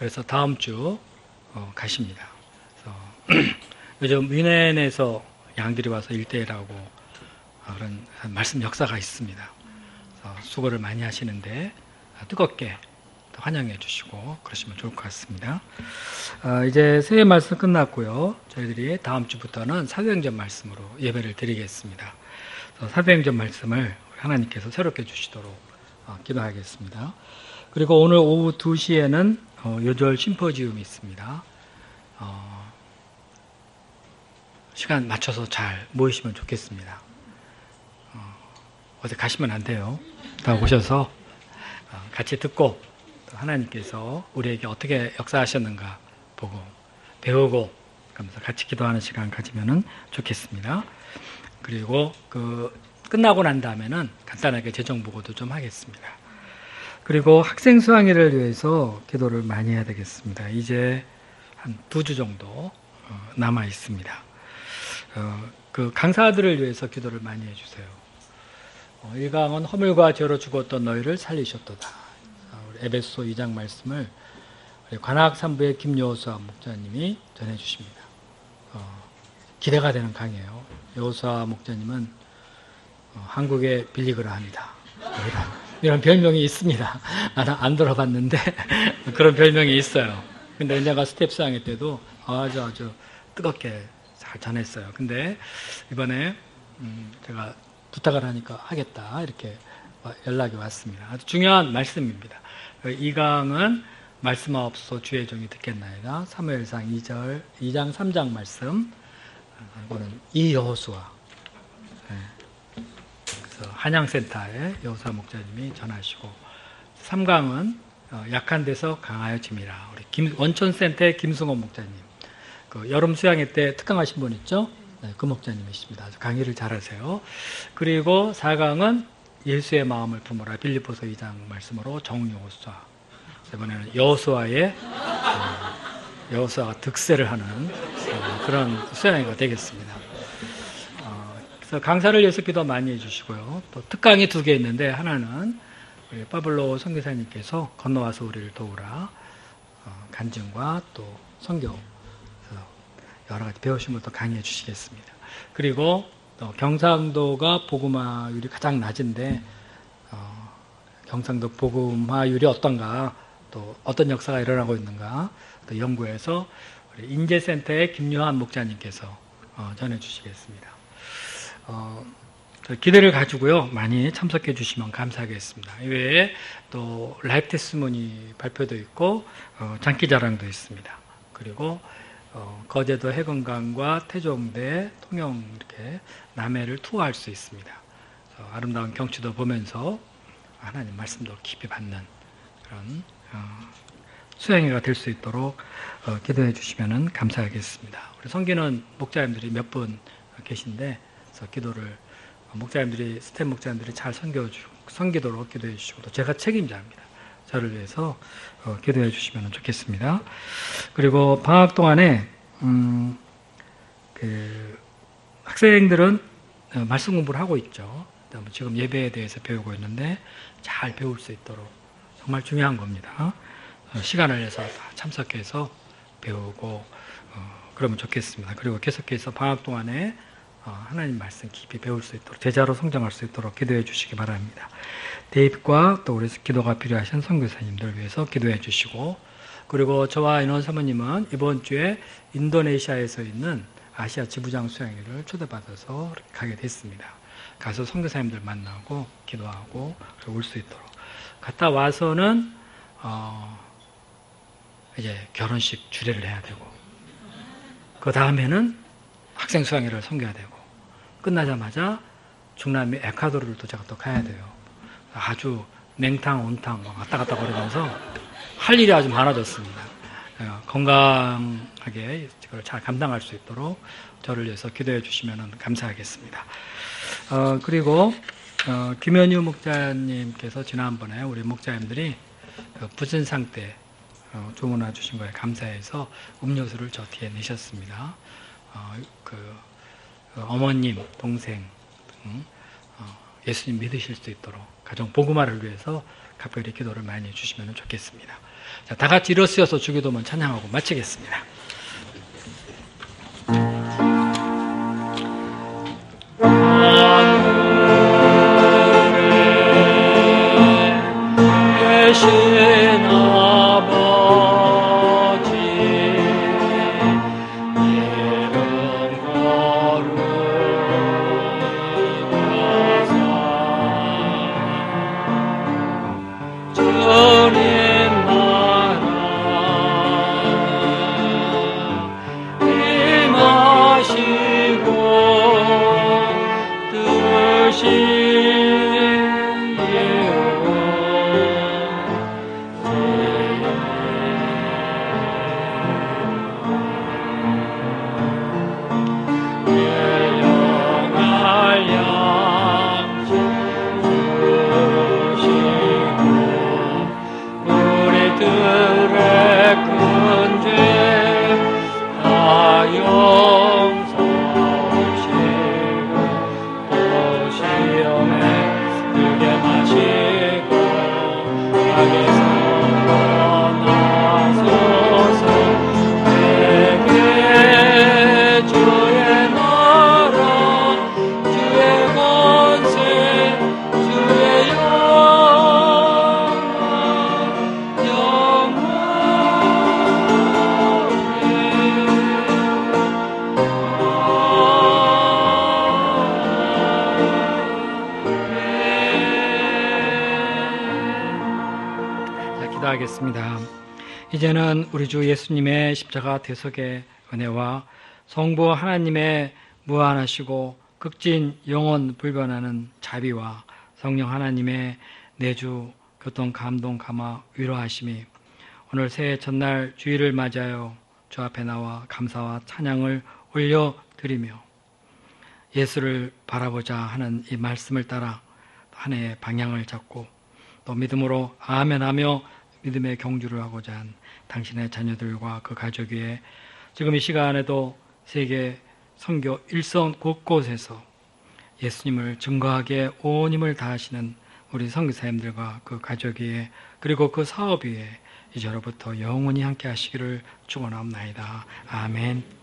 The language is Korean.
그래서 다음 주 어, 가십니다. 요즘 위넨에서 양들이 와서 일대일하고 어, 그런 말씀 역사가 있습니다. 수고를 많이 하시는데 아, 뜨겁게 또 환영해 주시고 그러시면 좋을 것 같습니다. 아, 이제 새해 말씀 끝났고요. 저희들이 다음 주부터는 사도행전 말씀으로 예배를 드리겠습니다. 사도행전 말씀을 하나님께서 새롭게 주시도록 어, 기도하겠습니다. 그리고 오늘 오후 2시에는 어, 요절 심포지움이 있습니다. 어, 시간 맞춰서 잘 모이시면 좋겠습니다. 어, 어디 가시면 안 돼요. 다 오셔서 어, 같이 듣고 또 하나님께서 우리에게 어떻게 역사하셨는가 보고 배우고 그러면서 같이 기도하는 시간 가지면은 좋겠습니다. 그리고 그 끝나고 난 다음에는 간단하게 재정 보고도 좀 하겠습니다. 그리고 학생 수강회를 위해서 기도를 많이 해야 되겠습니다. 이제 한 두 주 정도 어, 남아 있습니다. 어, 그 강사들을 위해서 기도를 많이 해주세요. 어, 1강은 허물과 죄로 죽었던 너희를 살리셨도다. 어, 우리 에베소 2장 말씀을 우리 관악산부의 김여호수아 목사님이 전해주십니다. 어, 기대가 되는 강의예요. 여호수아 목사님은 어, 한국의 빌리그라 합니다. 이런, 별명이 있습니다. 나는 안 들어봤는데 그런 별명이 있어요. 근데 언젠가 스텝 수강회 때도 아주 아주 뜨겁게 잘 전했어요. 근데 이번에 음, 제가 부탁을 하니까 하겠다 이렇게 연락이 왔습니다. 아주 중요한 말씀입니다. 이 강은 말씀하옵소 주의 종이 듣겠나이다. 사무엘상 2절 2장 3장 말씀 이거는 이 여호수아 네. 한양센터에 여호수아 목사님이 전하시고 3강은 어, 약한 데서 강하여 짐이라 우리 김, 원천센터의 김승원 목사님 그 여름 수양회 때 특강하신 분 있죠? 네, 그 목사님이십니다. 아주 강의를 잘하세요. 그리고 4강은 예수의 마음을 품어라 빌리포서 2장 말씀으로 정여호수아 이번에는 여호수아의 어, 여호수아가 득세를 하는 어, 그런 수양회가 되겠습니다. 어, 그래서 강사를 위해서 기도 많이 해주시고요. 또 특강이 두 개 있는데 하나는 우리 파블로 선교사님께서 건너와서 우리를 도우라 어, 간증과 또 성경 여러 가지 배우신 것도 강의해 주시겠습니다. 그리고 또 경상도가 복음화율이 가장 낮은데 어, 경상도 복음화율이 어떤가 또 어떤 역사가 일어나고 있는가 또 연구해서 우리 인재센터의 김요한 목자님께서 어, 전해 주시겠습니다. 어, 기대를 가지고요 많이 참석해 주시면 감사하겠습니다. 이외에 또 라이브 테스모니 발표도 있고 어, 장기자랑도 있습니다. 그리고 어, 거제도 해건강과 태종대 통영 이렇게 남해를 투어할 수 있습니다. 아름다운 경치도 보면서 하나님 말씀도 깊이 받는 그런 어, 수행회가 될 수 있도록 어, 기도해 주시면 감사하겠습니다. 우리 성기는 목자님들이 몇 분 계신데 그래서 기도를 목자님들이 스텝 목자님들이 잘 섬겨 주 섬기도록 기도해 주시고 또 제가 책임자입니다. 저를 위해서 어, 기도해 주시면 좋겠습니다. 그리고 방학 동안에 음, 그 학생들은 어, 말씀 공부를 하고 있죠. 지금 예배에 대해서 배우고 있는데 잘 배울 수 있도록 정말 중요한 겁니다. 어, 시간을 내서 참석해서 배우고 어, 그러면 좋겠습니다. 그리고 계속해서 방학 동안에 어, 하나님 말씀 깊이 배울 수 있도록 제자로 성장할 수 있도록 기도해 주시기 바랍니다. 데이빗과 또 우리 기도가 필요하신 선교사님들 위해서 기도해 주시고 그리고 저와 인원 사모님은 이번 주에 인도네시아에서 있는 아시아 지부장 수양회를 초대받아서 가게 됐습니다. 가서 선교사님들 만나고 기도하고 올 수 있도록 갔다 와서는 어 이제 결혼식 주례를 해야 되고 그 다음에는 학생 수양회를 섬겨야 되고 끝나자마자 중남미 에콰도르를 또 제가 또 가야 돼요. 아주 냉탕 온탕 왔다 갔다 거리면서 할 일이 아주 많아졌습니다. 어, 건강하게 이걸 잘 감당할 수 있도록 저를 위해서 기도해 주시면 감사하겠습니다. 어, 그리고 어, 김현유 목자님께서 지난번에 우리 목자님들이 그 부진상 때 어, 조문해 주신 거에 감사해서 음료수를 저 뒤에 내셨습니다. 어, 그 어, 어머님, 동생 등 어, 예수님 믿으실 수 있도록 가정 복음화를 위해서 각별히 기도를 많이 해주시면 좋겠습니다. 자, 다 같이 일어서서 주기도문 찬양하고 마치겠습니다. 계 Amen. 기도하겠습니다. 이제는 우리 주 예수님의 십자가 대속의 은혜와 성부 하나님의 무한하시고 극진 영원 불변하는 자비와 성령 하나님의 내주 교통 감동 감화 위로하심이 오늘 새해 첫날 주일을 맞이하여 주 앞에 나와 감사와 찬양을 올려 드리며 예수를 바라보자 하는 이 말씀을 따라 한 해의 방향을 잡고 또 믿음으로 아멘하며 믿음의 경주를 하고자 한 당신의 자녀들과 그 가족 위에 지금 이 시간에도 세계 선교 일선 곳곳에서 예수님을 증거하기에 온 힘을 다하시는 우리 선교사님들과 그 가족 위에 그리고 그 사업 위에 이제로부터 영원히 함께 하시기를 축원합니다. 아멘.